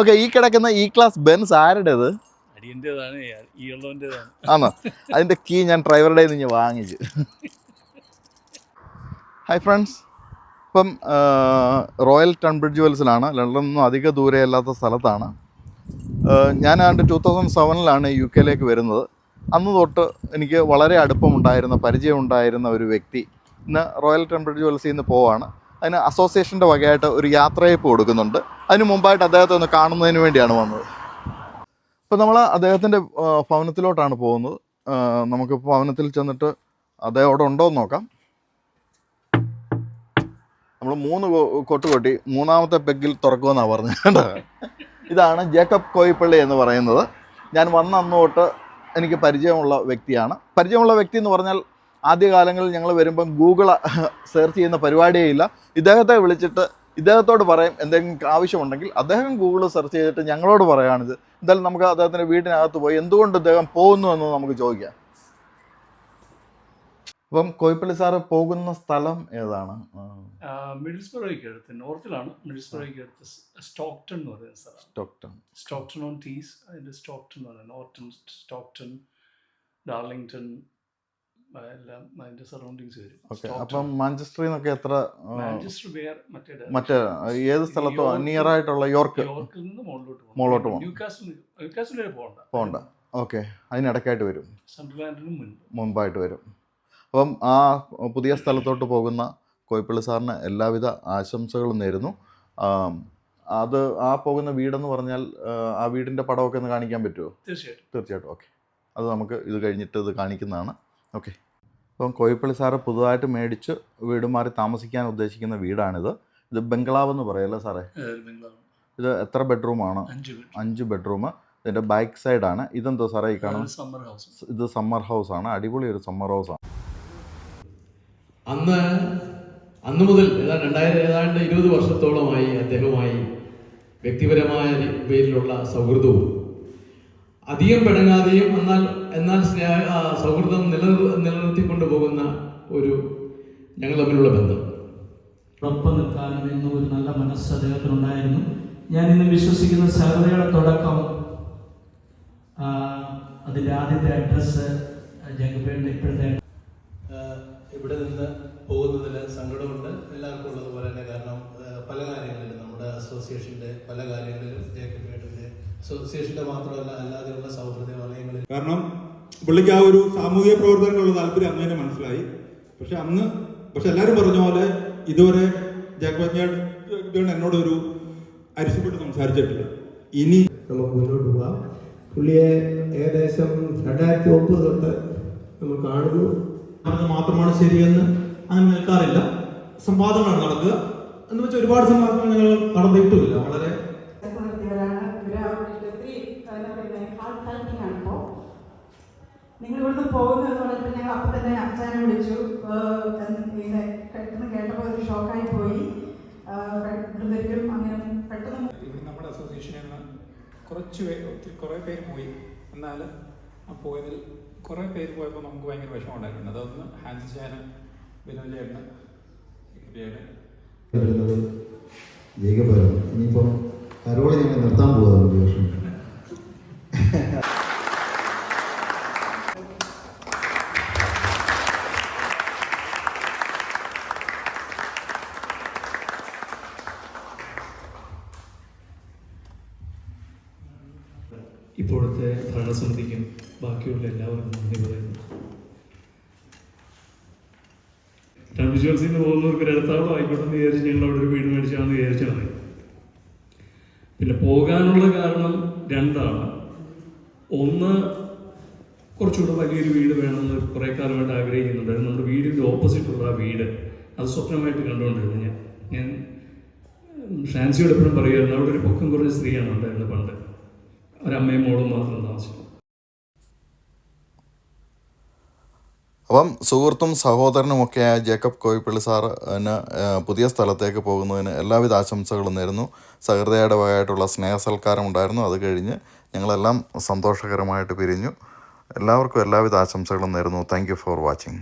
Okay ഈ കിടക്കുന്ന E class Benz ആരുടേത്? ആണോ അതിന്റെ കീ ഞാൻ ഡ്രൈവറുടെ നിന്ന് വാങ്ങിച്ചു. ഹായ് ഫ്രണ്ട്സ് ഇപ്പം റോയൽ ടൺബ്രിഡ്ജ് ജുവൽസിലാണ് ലണ്ടനിൽ നിന്നും അധിക ദൂരെ അല്ലാത്ത സ്ഥലത്താണ്. ഞാൻ ആണ്ട് ടൂ തൗസൻഡ് സെവനിലാണ് യു കെയിലേക്ക് വരുന്നത്. അന്ന് തൊട്ട് എനിക്ക് വളരെ അടുപ്പമുണ്ടായിരുന്ന പരിചയമുണ്ടായിരുന്ന ഒരു വ്യക്തി ഇന്ന് റോയൽ ടെമ്പിൾ ജുവൽസിൽ നിന്ന് പോവാണ്. അതിന് അസോസിയേഷന്റെ വകയായിട്ട് ഒരു യാത്രയപ്പ് കൊടുക്കുന്നുണ്ട്. അതിന് മുമ്പായിട്ട് അദ്ദേഹത്തെ ഒന്ന് കാണുന്നതിന് വേണ്ടിയാണ് വന്നത്. ഇപ്പം നമ്മൾ അദ്ദേഹത്തിന്റെ ഭവനത്തിലോട്ടാണ് പോകുന്നത്. നമുക്ക് ഭവനത്തിൽ ചെന്നിട്ട് അദ്ദേഹം അവിടെ ഉണ്ടോ എന്ന് നോക്കാം. നമ്മൾ മൂന്ന് കൊട്ട് കൊട്ടി മൂന്നാമത്തെ പെഗ്ഗിൽ തുറക്കുമെന്നാണ് പറഞ്ഞത് ഇതാണ് ജേക്കബ് കോയിപ്പള്ളി എന്ന് പറയുന്നത്. ഞാൻ വന്ന അന്ന് എനിക്ക് പരിചയമുള്ള വ്യക്തിയാണ്. പരിചയമുള്ള വ്യക്തി എന്ന് പറഞ്ഞാൽ ആദ്യകാലങ്ങളിൽ ഞങ്ങൾ വരുമ്പം ഗൂഗിൾ സെർച്ച് ചെയ്യുന്ന പരിപാടിയേ ഇല്ല. ഇദ്ദേഹത്തെ വിളിച്ചിട്ട് ഇദ്ദേഹത്തോട് പറയും എന്തെങ്കിലും ആവശ്യമുണ്ടെങ്കിൽ അദ്ദേഹം ഗൂഗിൾ സെർച്ച് ചെയ്തിട്ട് ഞങ്ങളോട് പറയുകയാണിത്. എന്തായാലും നമുക്ക് അദ്ദേഹത്തിന്റെ വീടിനകത്ത് പോയി എന്തുകൊണ്ട് ഇദ്ദേഹം പോകുന്നു എന്ന് നമുക്ക് ചോദിക്കാം. അപ്പം കോയിപ്പള്ളി സാറ് പോകുന്ന സ്ഥലം ഏതാണ്? മിഡിൽസ്ബറോയ്ക്ക് അടുത്ത് നോർത്തിലാണ് മിഡിൽസ്ബറോയ്ക്ക് അടുത്ത് സ്റ്റോക്ടൺ എന്ന് പറയുന്ന സ്ഥലം. സ്റ്റോക്ടൺ. സ്റ്റോക്ടൺ ഓൺ ടീസ് അതിന്റെ സ്റ്റോക്ടൺ എന്ന് പറയുന്നത്. നോർട്ടൺ സ്റ്റോക്ടൺ ഡാർലിംഗ്ടൺ എല്ലാം അതിന്റെ സറൗണ്ടിങ്സ് വരും. ഓക്കെ. അപ്പം മാഞ്ചസ്റ്ററിൽ നിന്നൊക്കെ എത്ര മാഞ്ചസ്റ്റർ വേർ മറ്റേ മറ്റേ ഏത് സ്ഥലത്തോ നിയർ ആയിട്ടുള്ള യോർക്ക്? യോർക്കിൽ നിന്ന് മുകളിലോട്ട് പോകണം. മുകളിലോട്ട് പോകണം. ന്യൂകാസിൽ ന്യൂകാസിൽ വരെ. പോകണ്ട. പോകണ്ട. ഓക്കെ. അതിനിടയ്ക്കായിട്ട് വരും. സണ്ടർലാൻഡിനും മുൻപ്. മുൻപായിട്ട് വരും. അപ്പം ആ പുതിയ സ്ഥലത്തോട്ട് പോകുന്ന കോയിപ്പള്ളി സാറിന് എല്ലാവിധ ആശംസകളും നേരുന്നു. അത് ആ പോകുന്ന വീടെന്ന് പറഞ്ഞാൽ ആ, ആ വീടിന്റെ പടമൊക്കെ ഒന്ന് കാണിക്കാൻ പറ്റുമോ തീർച്ചയായിട്ടും. തീർച്ചയായിട്ടും. ഓക്കെ. അത് നമുക്ക് ഇത് കഴിഞ്ഞിട്ട് ഇത് കാണിക്കുന്നതാണ്. ഓക്കെ. അപ്പം കോയിപ്പള്ളി സാറ് പുതുതായിട്ട് മേടിച്ച് വീട് മാറി താമസിക്കാൻ ഉദ്ദേശിക്കുന്ന വീടാണിത്. ഇത് ബംഗ്ലാവ് എന്ന് പറയല്ലേ സാറേ? ഇത് എത്ര ബെഡ്റൂമാണ് അഞ്ച് അഞ്ച് ബെഡ്റൂം. ഇതിന്റെ ബാക്ക് സൈഡാണ് ഇതെന്തോ സാറേ ഈ കാണുന്നത് ഇത് സമ്മർ ഹൗസ് ആണ്. അടിപൊളി ഒരു സമ്മർ ഹൗസ് ആണ്. അന്ന് അന്ന് മുതൽ ഏതാണ്ട് രണ്ടായിരം ഏതാണ്ട് ഇരുപത് വർഷത്തോളമായി അദ്ദേഹവുമായി വ്യക്തിപരമായ പേരിലുള്ള സൗഹൃദവും അധികം പിണങ്ങാതെയും എന്നാൽ എന്നാൽ സ്നേഹ സൗഹൃദം നിലനിർ നിലനിർത്തിക്കൊണ്ടു പോകുന്ന ഒരു ഞങ്ങൾ തമ്മിലുള്ള ബന്ധം. ഒപ്പം നിൽക്കാനും എന്ന ഒരു നല്ല മനസ്സ് അദ്ദേഹത്തിനുണ്ടായിരുന്നു. ഞാൻ ഇന്ന് വിശ്വസിക്കുന്ന സഹതയുടെ തുടക്കം അതിന്റെ ആദ്യത്തെ അഡ്രസ്സ് ജഗപ്പേടിന്റെ ഇപ്പോഴത്തെ ഇവിടെ നിന്ന് പോകുന്നതിൽ സങ്കടമുണ്ട്. എല്ലാവർക്കും ഉള്ളതുപോലെ ഏട്ടന്റെ അസോസിയേഷന്റെ മാത്രമല്ല അല്ലാതെയുള്ള സൗഹൃദ വലയങ്ങളിൽ. കാരണം പുള്ളിക്ക് ആ ഒരു സാമൂഹിക പ്രവർത്തനങ്ങളുള്ള താല്പര്യം അന്ന് തന്നെ മനസ്സിലായി. പക്ഷെ അന്ന് പക്ഷെ എല്ലാവരും പറഞ്ഞ പോലെ ഇതുവരെ ജാക്കോഞ്ഞാട് എന്നോട് ഒരു അരിശപ്പെട്ട് സംസാരിച്ചിട്ടില്ല. ഇനി നമുക്ക് മുന്നോട്ട് പോവാം. പുള്ളിയെ ഏകദേശം രണ്ടായിരത്തി ഒമ്പത് തൊട്ട് നമ്മൾ കാണുന്നു. അത് മാത്രമാണ് ശരിയെന്ന് അങ്ങനെ നിൽക്കാറില്ല. സംവാദങ്ങളാണ് നടക്കുക. എന്ന് വെച്ചാൽ ഒരുപാട് സംവാദങ്ങൾ ഞങ്ങൾ നടന്നിട്ടുമില്ല വളരെ ഇവിടുന്ന് എന്ന് പറഞ്ഞിട്ട് ഞങ്ങൾ അപ്പം തന്നെ അച്ഛനെ വിളിച്ചു. ഇങ്ങനെ പെട്ടെന്ന് കേട്ടപ്പോൾ ഒരു ഷോക്കായി പോയി. ഏഹ് ഇവിടുന്ന് അങ്ങനെ പെട്ടെന്ന് ഇവിടെ നമ്മുടെ അസോസിയേഷനിൽ നിന്ന് കുറച്ച് പേര് ഒത്തിരി കുറേ പേര് പോയി. എന്നാൽ ആ പോയതിൽ കുറേ പേര് പോയപ്പോൾ നമുക്ക് ഭയങ്കര വിഷമം ഉണ്ടായിട്ടുണ്ട്. അതൊന്ന് ഹാൻസ് ചെയ്യാനും വിനോദ് ചേട്ടന് വരുന്നത് ജേകപരം ഇനിയിപ്പം കരോളി ഞങ്ങൾ നിർത്താൻ പോകാറുണ്ട് ദിവസം. ഇപ്പോഴത്തെ ഭരണസമിതിക്കും ബാക്കിയുള്ള എല്ലാവർക്കും നന്ദി പറയുന്നു. വിഷ്വൽസിൽ നിന്ന് പോകുന്നവർക്ക് ഒരു ആയിക്കോട്ടെ എന്ന് വിചാരിച്ച് ഞങ്ങൾ അവിടെ ഒരു വീട് മേടിച്ചാന്ന് വിചാരിച്ചാൽ മതി പിന്നെ പോകാനുള്ള കാരണം രണ്ടാണ്. ഒന്ന് കുറച്ചുകൂടെ വലിയൊരു വീട് വേണമെന്ന് കുറേ കാലമായിട്ട് ആഗ്രഹിക്കുന്നുണ്ടായിരുന്നു നമ്മുടെ വീടിന്റെ ഓപ്പോസിറ്റുള്ള ആ വീട്. അത് സ്വപ്നമായിട്ട് കണ്ടുകൊണ്ടിരുന്നു ഞാൻ. ഞാൻ ഷാൻസിയോട് എപ്പോഴും പറയുമായിരുന്നു അവിടെ ഒരു പൊക്കം കുറഞ്ഞ സ്ത്രീയാണ് ഉണ്ടായിരുന്നത് പണ്ട്. ഒരമ്മയും മോളും മാത്രം താമസിക്കും. അപ്പം സുഹൃത്തും സഹോദരനുമൊക്കെയായ ജേക്കബ് കോയിപ്പള്ളി സാറിന് പുതിയ സ്ഥലത്തേക്ക് പോകുന്നതിന് എല്ലാവിധ ആശംസകളും നേരുന്നു. സഹൃദയയുടെ വകയായിട്ടുള്ള സ്നേഹ സൽക്കാരം ഉണ്ടായിരുന്നു. അത് കഴിഞ്ഞ് ഞങ്ങളെല്ലാം സന്തോഷകരമായിട്ട് പിരിഞ്ഞു. എല്ലാവർക്കും എല്ലാവിധ ആശംസകളും നേരുന്നു. Thank for watching